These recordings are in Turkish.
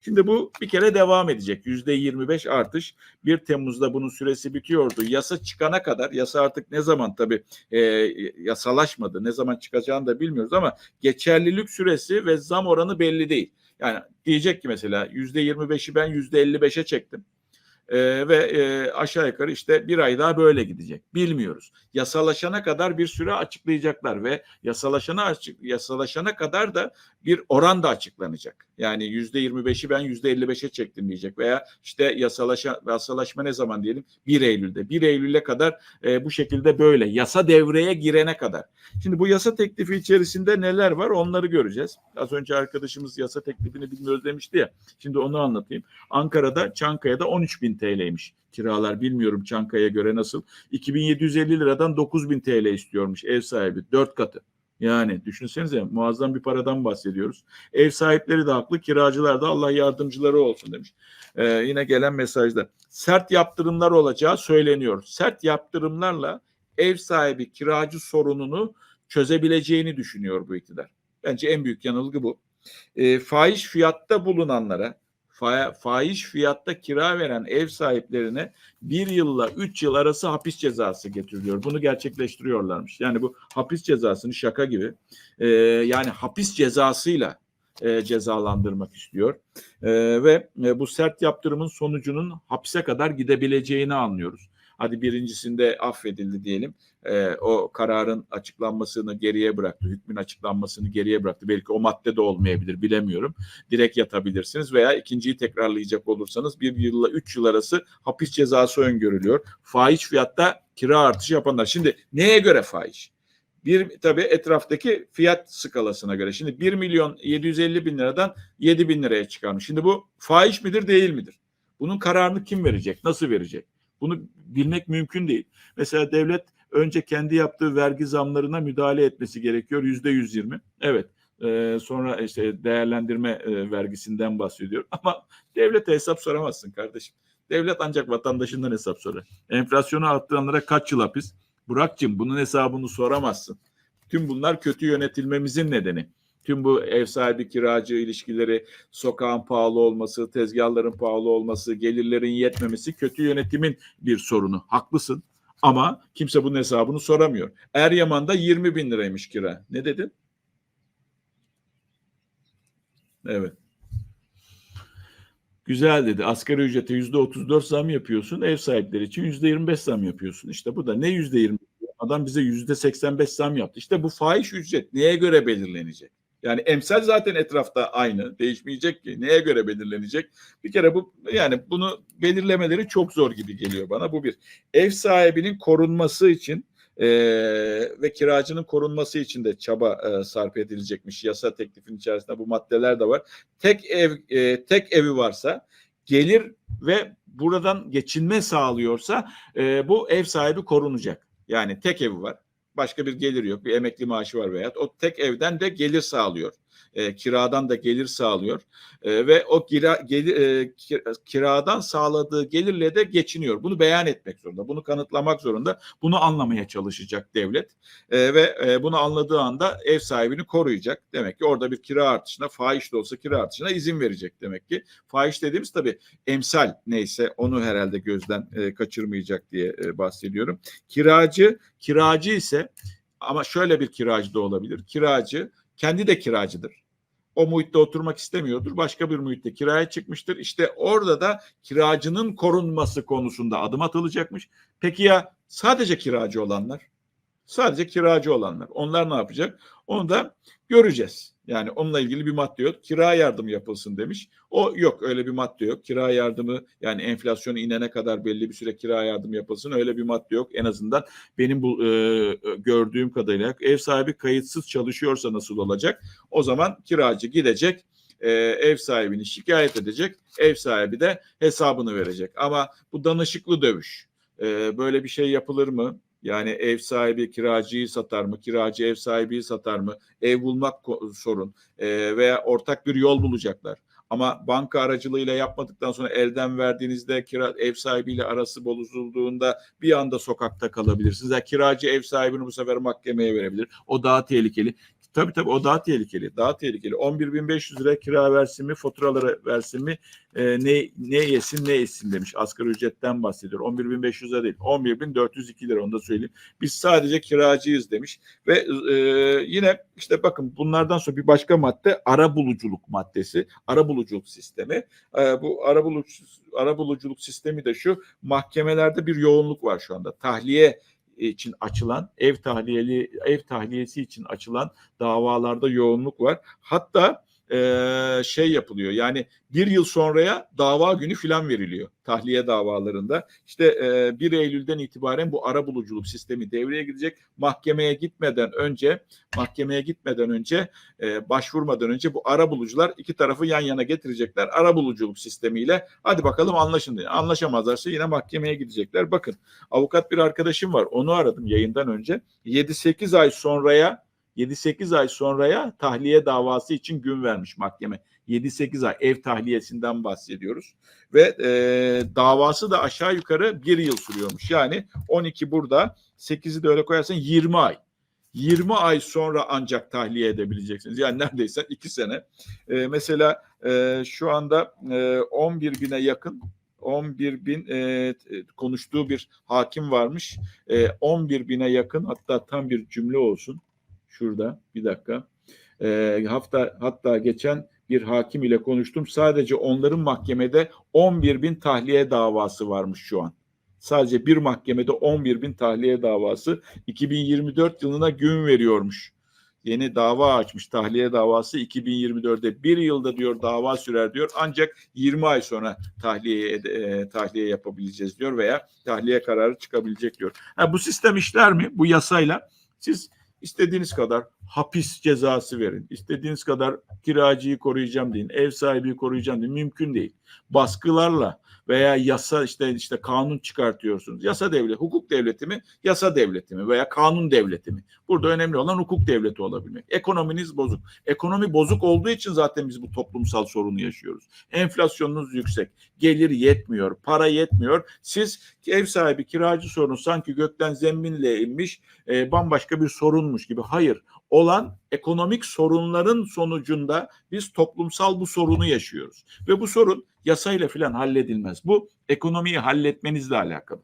Şimdi bu bir kere devam edecek. Yüzde 25 artış. 1 Temmuz'da bunun süresi bitiyordu. Yasa çıkana kadar, yasa artık ne zaman tabii e, yasalaşmadı, ne zaman çıkacağını da bilmiyoruz ama geçerlilik süresi ve zam oranı belli değil. Yani diyecek ki mesela yüzde 25'i ben yüzde 55'e çektim. Ee, ve e, aşağı yukarı işte bir ay daha böyle gidecek. Bilmiyoruz. Yasalaşana kadar bir süre açıklayacaklar ve yasalaşana açık yasalaşana kadar da bir oran da açıklanacak. Yani yüzde 25'i ben yüzde 55'e çektim diyecek veya işte yasalaşa, yasalaşma ne zaman diyelim 1 Eylül'de. 1 Eylül'e kadar e, bu şekilde böyle yasa devreye girene kadar. Şimdi bu yasa teklifi içerisinde neler var onları göreceğiz. Az önce arkadaşımız yasa teklifini bilmiyoruz demişti ya. Şimdi onu anlatayım. Ankara'da Çankaya'da 13 bin TL'ymiş kiralar. Bilmiyorum Çankaya göre nasıl. 2750 liradan 9000 TL istiyormuş ev sahibi. Dört katı. Yani düşünsenize muazzam bir paradan bahsediyoruz. Ev sahipleri de haklı, kiracılar da Allah yardımcıları olsun demiş. Ee, yine gelen mesajda. Sert yaptırımlar olacağı söyleniyor. Sert yaptırımlarla ev sahibi kiracı sorununu çözebileceğini düşünüyor bu iktidar. Bence en büyük yanılgı bu. E, fahiş fiyatta bulunanlara, fa, fiyatta kira veren ev sahiplerine bir yılla üç yıl arası hapis cezası getiriliyor. Bunu gerçekleştiriyorlarmış. Yani bu hapis cezasını şaka gibi e, yani hapis cezasıyla e, cezalandırmak istiyor. E, ve e, bu sert yaptırımın sonucunun hapse kadar gidebileceğini anlıyoruz. Hadi birincisinde affedildi diyelim. E, o kararın açıklanmasını geriye bıraktı. Hükmün açıklanmasını geriye bıraktı. Belki o madde de olmayabilir bilemiyorum. Direkt yatabilirsiniz veya ikinciyi tekrarlayacak olursanız bir yılla üç yıl arası hapis cezası öngörülüyor. Fahiş fiyatta kira artışı yapanlar. Şimdi neye göre fahiş? Bir tabii etraftaki fiyat skalasına göre. Şimdi 1 milyon 750 bin liradan 7 bin liraya çıkarmış. Şimdi bu fahiş midir değil midir? Bunun kararını kim verecek? Nasıl verecek? Bunu bilmek mümkün değil. Mesela devlet önce kendi yaptığı vergi zamlarına müdahale etmesi gerekiyor. Yüzde 120. Evet. Ee, sonra işte değerlendirme e, vergisinden bahsediyor. Ama devlete hesap soramazsın kardeşim. Devlet ancak vatandaşından hesap sorar. Enflasyonu arttıranlara kaç yıl hapis? Burak'cığım bunun hesabını soramazsın. Tüm bunlar kötü yönetilmemizin nedeni. Tüm bu ev sahibi kiracı ilişkileri, sokağın pahalı olması, tezgahların pahalı olması, gelirlerin yetmemesi kötü yönetimin bir sorunu. Haklısın ama kimse bunun hesabını soramıyor. Eryaman'da 20 bin liraymış kira. Ne dedin? Evet. Güzel dedi. Asgari ücrete yüzde 34 zam yapıyorsun. Ev sahipleri için yüzde 25 zam yapıyorsun. İşte bu da ne yüzde 20? Adam bize yüzde 85 zam yaptı. İşte bu fahiş ücret neye göre belirlenecek? Yani emsal zaten etrafta aynı. Değişmeyecek ki. Neye göre belirlenecek? Bir kere bu yani bunu belirlemeleri çok zor gibi geliyor bana. Bu bir. Ev sahibinin korunması için e, ve kiracının korunması için de çaba e, sarf edilecekmiş. Yasa teklifinin içerisinde bu maddeler de var. Tek ev e, tek evi varsa gelir ve buradan geçinme sağlıyorsa e, bu ev sahibi korunacak. Yani tek evi var. Başka bir gelir yok. Bir emekli maaşı var veya o tek evden de gelir sağlıyor. E, kiradan da gelir sağlıyor. E, ve o kira, gelir, e, kiradan sağladığı gelirle de geçiniyor. Bunu beyan etmek zorunda. Bunu kanıtlamak zorunda. Bunu anlamaya çalışacak devlet. E, ve e, bunu anladığı anda ev sahibini koruyacak. Demek ki orada bir kira artışına, fahiş de olsa kira artışına izin verecek demek ki. Fahiş dediğimiz tabii emsal neyse onu herhalde gözden e, kaçırmayacak diye e, bahsediyorum. Kiracı, kiracı ise ama şöyle bir kiracı da olabilir. Kiracı kendi de kiracıdır. O muhitte oturmak istemiyordur. Başka bir muhitte kiraya çıkmıştır. İşte orada da kiracının korunması konusunda adım atılacakmış. Peki ya sadece kiracı olanlar? Sadece kiracı olanlar. Onlar ne yapacak? Onu da göreceğiz. Yani onunla ilgili bir madde yok. Kira yardımı yapılsın demiş. O yok öyle bir madde yok. Kira yardımı yani enflasyonu inene kadar belli bir süre kira yardımı yapılsın. Öyle bir madde yok. En azından benim bu e, gördüğüm kadarıyla ev sahibi kayıtsız çalışıyorsa nasıl olacak? O zaman kiracı gidecek e, ev sahibini şikayet edecek. Ev sahibi de hesabını verecek. Ama bu danışıklı dövüş. E, böyle bir şey yapılır mı? Yani ev sahibi kiracıyı satar mı? Kiracı ev sahibiyi satar mı? Ev bulmak sorun e, veya ortak bir yol bulacaklar. Ama banka aracılığıyla yapmadıktan sonra elden verdiğinizde kira ev sahibiyle arası bozulduğunda bir anda sokakta kalabilirsiniz. Yani kiracı ev sahibini bu sefer mahkemeye verebilir. O daha tehlikeli. Tabii tabii o daha tehlikeli. Daha tehlikeli. 11.500 lira kira versin mi, faturaları versin mi, e, ne ne yesin ne etsin demiş. Asgari ücretten bahsediyor. 11.500 lira değil. 11.402 lira onu da söyleyeyim. Biz sadece kiracıyız demiş. Ve e, yine işte bakın bunlardan sonra bir başka madde ara buluculuk maddesi. Ara buluculuk sistemi. E, bu ara buluculuk, ara buluculuk sistemi de şu. Mahkemelerde bir yoğunluk var şu anda. Tahliye için açılan ev tahliyeli ev tahliyesi için açılan davalarda yoğunluk var. Hatta eee, şey yapılıyor yani bir yıl sonraya dava günü filan veriliyor tahliye davalarında. İşte eee 1 Eylül'den itibaren bu ara buluculuk sistemi devreye girecek. Mahkemeye gitmeden önce mahkemeye gitmeden önce eee, başvurmadan önce bu ara bulucular iki tarafı yan yana getirecekler. Ara buluculuk sistemiyle hadi bakalım anlaşın diye. Anlaşamazlarsa yine mahkemeye gidecekler. Bakın avukat bir arkadaşım var. Onu aradım yayından önce. 7-8 ay sonraya 7-8 ay sonraya tahliye davası için gün vermiş mahkeme. 7-8 ay ev tahliyesinden bahsediyoruz. Ve e, davası da aşağı yukarı bir yıl sürüyormuş. Yani 12 burada 8'i de öyle koyarsan 20 ay. 20 ay sonra ancak tahliye edebileceksiniz. Yani neredeyse 2 sene. E, mesela e, şu anda e, 11 bine yakın 11 bin e, konuştuğu bir hakim varmış. E, 11 bine yakın hatta tam bir cümle olsun. Şurada bir dakika. E, hafta hatta geçen bir hakim ile konuştum. Sadece onların mahkemede 11 bin tahliye davası varmış şu an. Sadece bir mahkemede 11 bin tahliye davası 2024 yılına gün veriyormuş. Yeni dava açmış tahliye davası 2024'de bir yılda diyor dava sürer diyor ancak 20 ay sonra tahliye e, tahliye yapabileceğiz diyor veya tahliye kararı çıkabilecek diyor. Ha, bu sistem işler mi bu yasayla? Siz istediğiniz kadar hapis cezası verin. istediğiniz kadar kiracıyı koruyacağım deyin. Ev sahibi koruyacağım deyin. Mümkün değil. Baskılarla veya yasa işte işte kanun çıkartıyorsunuz. Yasa devleti, hukuk devleti mi, yasa devleti mi veya kanun devleti mi? Burada önemli olan hukuk devleti olabilmek. Ekonominiz bozuk. Ekonomi bozuk olduğu için zaten biz bu toplumsal sorunu yaşıyoruz. Enflasyonunuz yüksek. Gelir yetmiyor, para yetmiyor. Siz ev sahibi kiracı sorunu sanki gökten zembinle inmiş e, bambaşka bir sorunmuş gibi. Hayır, olan ekonomik sorunların sonucunda biz toplumsal bu sorunu yaşıyoruz. Ve bu sorun yasayla filan halledilmez. Bu ekonomiyi halletmenizle alakalı.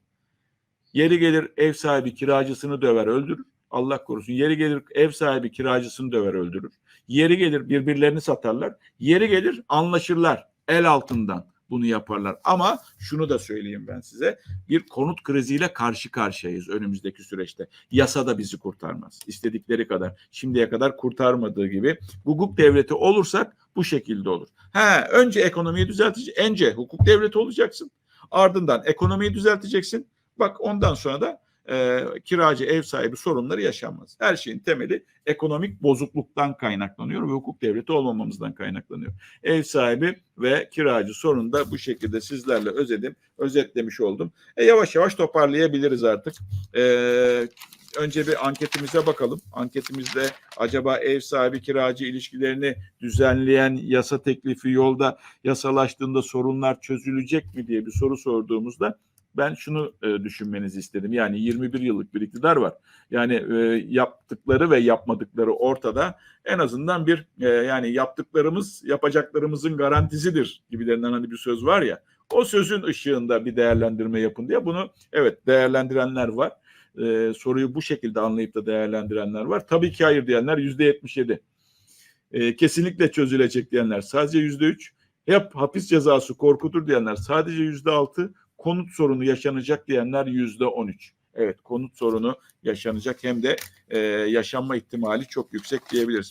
Yeri gelir ev sahibi kiracısını döver öldürür. Allah korusun. Yeri gelir ev sahibi kiracısını döver öldürür. Yeri gelir birbirlerini satarlar. Yeri gelir anlaşırlar el altından bunu yaparlar. Ama şunu da söyleyeyim ben size. Bir konut kriziyle karşı karşıyayız önümüzdeki süreçte. Yasa da bizi kurtarmaz. İstedikleri kadar şimdiye kadar kurtarmadığı gibi hukuk devleti olursak bu şekilde olur. Ha önce ekonomiyi düzelteceksin. Önce hukuk devleti olacaksın. Ardından ekonomiyi düzelteceksin. Bak ondan sonra da e, kiracı ev sahibi sorunları yaşanmaz. Her şeyin temeli ekonomik bozukluktan kaynaklanıyor ve hukuk devleti olmamamızdan kaynaklanıyor. Ev sahibi ve kiracı sorunu da bu şekilde sizlerle özedim, özetlemiş oldum. E, yavaş yavaş toparlayabiliriz artık. E, önce bir anketimize bakalım. Anketimizde acaba ev sahibi kiracı ilişkilerini düzenleyen yasa teklifi yolda yasalaştığında sorunlar çözülecek mi diye bir soru sorduğumuzda ben şunu e, düşünmenizi istedim. Yani 21 yıllık bir iktidar var. Yani e, yaptıkları ve yapmadıkları ortada. En azından bir e, yani yaptıklarımız yapacaklarımızın garantisidir gibilerinden hani bir söz var ya. O sözün ışığında bir değerlendirme yapın diye bunu evet değerlendirenler var. E, soruyu bu şekilde anlayıp da değerlendirenler var. Tabii ki hayır diyenler yüzde 77. E, kesinlikle çözülecek diyenler sadece yüzde 3. Hep hapis cezası korkutur diyenler sadece yüzde 6 konut sorunu yaşanacak diyenler yüzde 13. Evet konut sorunu yaşanacak hem de e, yaşanma ihtimali çok yüksek diyebiliriz.